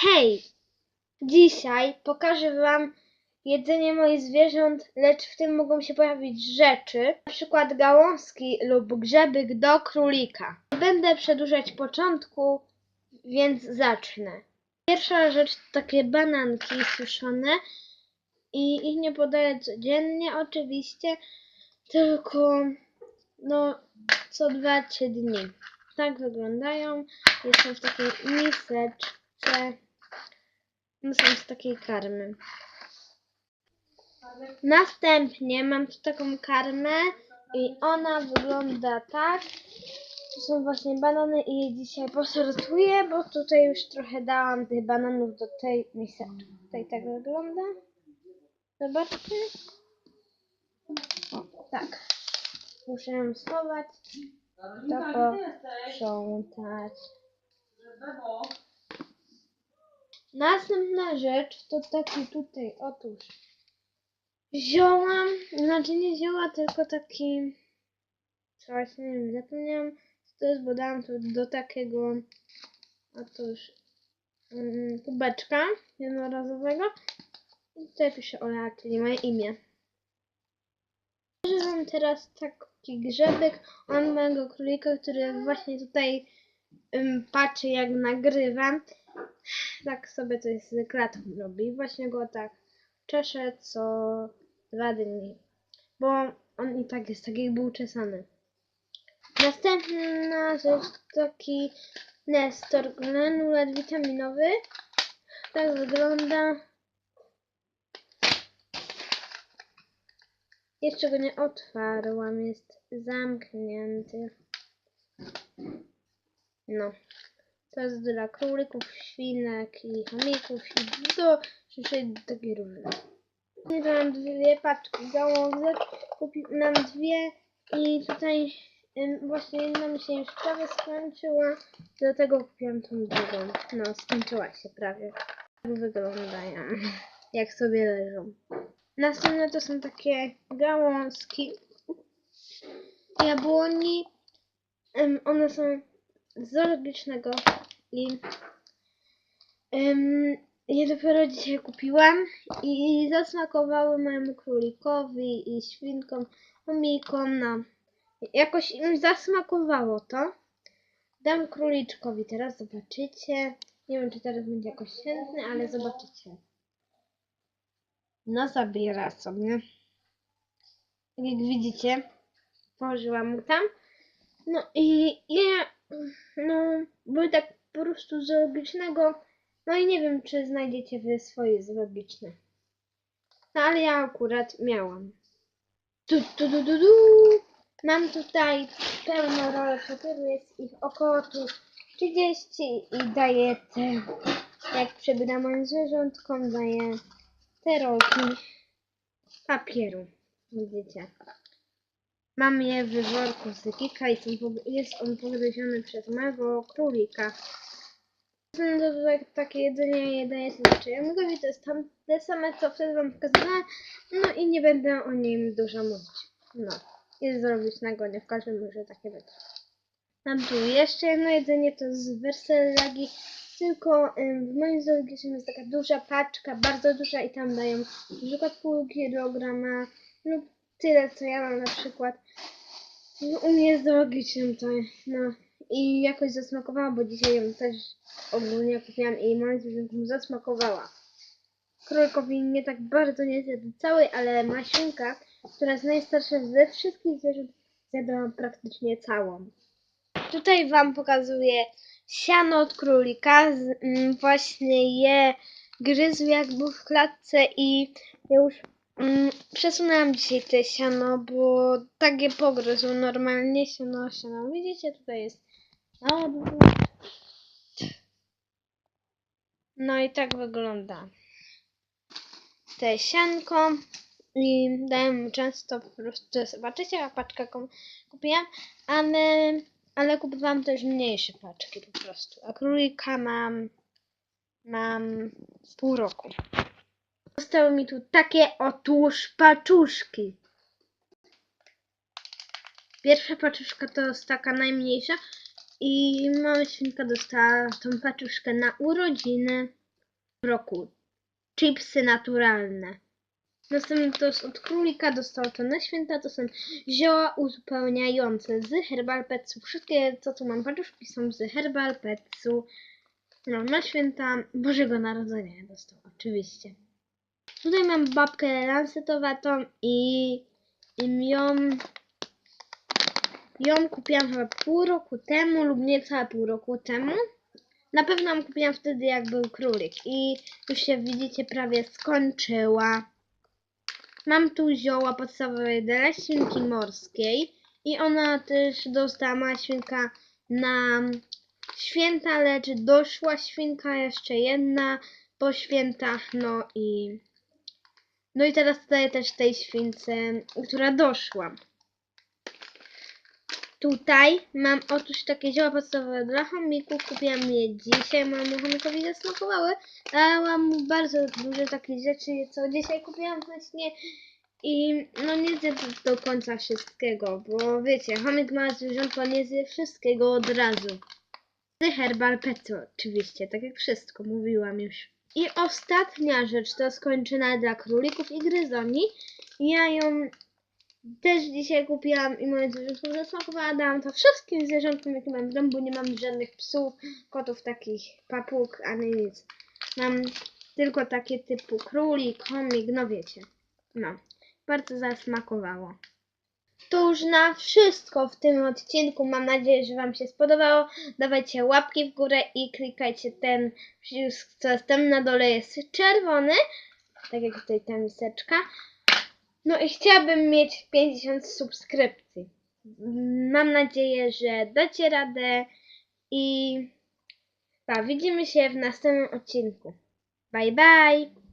Hej! Dzisiaj pokażę Wam jedzenie moich zwierząt, lecz w tym mogą się pojawić rzeczy, na przykład gałązki lub grzebyk do królika. Będę przedłużać początku, więc zacznę. Pierwsza rzecz to takie bananki suszone i ich nie podaję codziennie oczywiście, tylko no co 2-3 dni. Tak wyglądają. Jestem w takiej miseczce. Są z takiej karmy. Następnie mam tu taką karmę i ona wygląda tak. To są właśnie banany i je dzisiaj posortuję, bo tutaj już trochę dałam tych bananów do tej miseczki. Tutaj tak wygląda. Zobaczcie. O, tak. Muszę ją schować. To posprzątać. Następna rzecz to taki tutaj, otóż zioła, znaczy nie zioła, tylko taki coś, nie wiem, zapomniałam co to jest, bo dałam to do takiego otóż mm, kubeczka jednorazowego i tutaj piszę Ola, czyli moje imię. Pokażę teraz taki grzebek od mojego królika, który właśnie tutaj ym, patrzy jak nagrywam. Tak sobie coś z klatką robi. Właśnie go tak czeszę co dwa dni. Bo on i tak jest tak jakby uczesany. Następna rzecz taki Nestor granulat witaminowy. Tak wygląda. Jeszcze go nie otwarłam, jest zamknięty. No. To jest dla królików, świnek i chomików i do takie różne. Mam dwie paczki gałązek, kupi, mam dwie i tutaj właśnie jedna mi się już prawie skończyła, dlatego kupiłam tą drugą. No, skończyła się prawie. Tak wyglądają, jak sobie leżą. Następne to są takie gałązki jabłoni. One są zoologicznego i ym, je dopiero dzisiaj kupiłam i zasmakowały mojemu królikowi i świnkom, chomikom, no. Jakoś im zasmakowało to. Dam króliczkowi teraz, zobaczycie. Nie wiem, czy teraz będzie jakoś chętny, ale zobaczycie. No zabiera sobie. Tak jak widzicie, położyłam mu tam. No i ja, no, były tak po prostu z zoologicznego. No i nie wiem, czy znajdziecie wy swoje zoologiczne. No ale ja akurat miałam. Tu, tu, tu, tu, tu. Mam tutaj pełno rolek papieru, jest ich około tu 30 i daję te, jak przebieram moim zwierzątkom, daję te rolki papieru. Widzicie. Mam je w worku z Kika i są, jest on pogryziony przez mojego królika. Tutaj takie jedzenie je daję zwyczajowi, to jest tam te same, co wtedy wam pokazywałam. No i nie będę o nim dużo mówić. No, jest zrobić na gonie, w każdym może takie być. Mam tu jeszcze jedno jedzenie, to z Wersellagi, tylko w moim zoologicznym jest taka duża paczka, bardzo duża i tam dają na przykład pół kilograma lub tyle, co ja mam na przykład. No, u mnie jest zoologicznym to, no i jakoś zasmakowała, bo dzisiaj ją też ogólnie kupiłam i moim zwierzętom zasmakowała. Królikowi nie tak bardzo nie zjadł całej, ale Masiunka, która jest najstarsza ze wszystkich zwierząt, zjadła praktycznie całą. Tutaj Wam pokazuję siano od królika. Mm, właśnie je gryzł jak był w klatce i już mm, przesunęłam dzisiaj te siano, bo tak je pogryzł normalnie siano, siano. Widzicie, tutaj jest odwrót. No i tak wygląda te sianko i daję mu często po prostu, zobaczycie, jak paczkę kupiłam, ale, ale kupowałam też mniejsze paczki po prostu, a królika mam, mam pół roku. Zostały mi tu takie otóż paczuszki. Pierwsza paczuszka to jest taka najmniejsza i mała świnka dostała tą paczuszkę na urodziny. w roku. Chipsy naturalne. Następnie to jest od królika, dostał to na święta, to są zioła uzupełniające z Herbal Petsu. Wszystkie, co tu mam, paczuszki są z Herbal Petsu. No, na święta Bożego Narodzenia dostał, oczywiście. Tutaj mam babkę lansetowatą i, i ją, ją kupiłam chyba pół roku temu lub niecałe pół roku temu. Na pewno ją kupiłam wtedy, jak był królik i już się widzicie prawie skończyła. Mam tu zioła podstawowe dla świnki morskiej i ona też dostała mała świnka na święta, lecz doszła świnka jeszcze jedna po świętach, no i no i teraz tutaj też tej śwince, która doszła. Tutaj mam otóż takie zioła podstawowe dla chomików. Kupiłam je dzisiaj, mojemu chomikowi zasmakowały. Dałam mu bardzo dużo takich rzeczy, co dzisiaj kupiłam właśnie. I no nie zje do- końca wszystkiego, bo wiecie, chomik ma zwierzątko, nie zje wszystkiego od razu. Herbal Petsu oczywiście, tak jak wszystko mówiłam już. I ostatnia rzecz to skończona dla królików i gryzoni. Ja ją też dzisiaj kupiłam i moje zwierzątko zasmakowała. Dałam to wszystkim zwierzątkom, jakie mam w domu, bo nie mam żadnych psów, kotów takich, papug, ani nic. Mam tylko takie typu królik, chomik, no wiecie. No, bardzo zasmakowało. To już na wszystko w tym odcinku. Mam nadzieję, że Wam się spodobało. Dawajcie łapki w górę i klikajcie ten przycisk, co jest tam na dole jest czerwony. Tak jak tutaj ta miseczka. No i chciałabym mieć 50 subskrypcji. Mam nadzieję, że dacie radę i pa, widzimy się w następnym odcinku. Bye bye!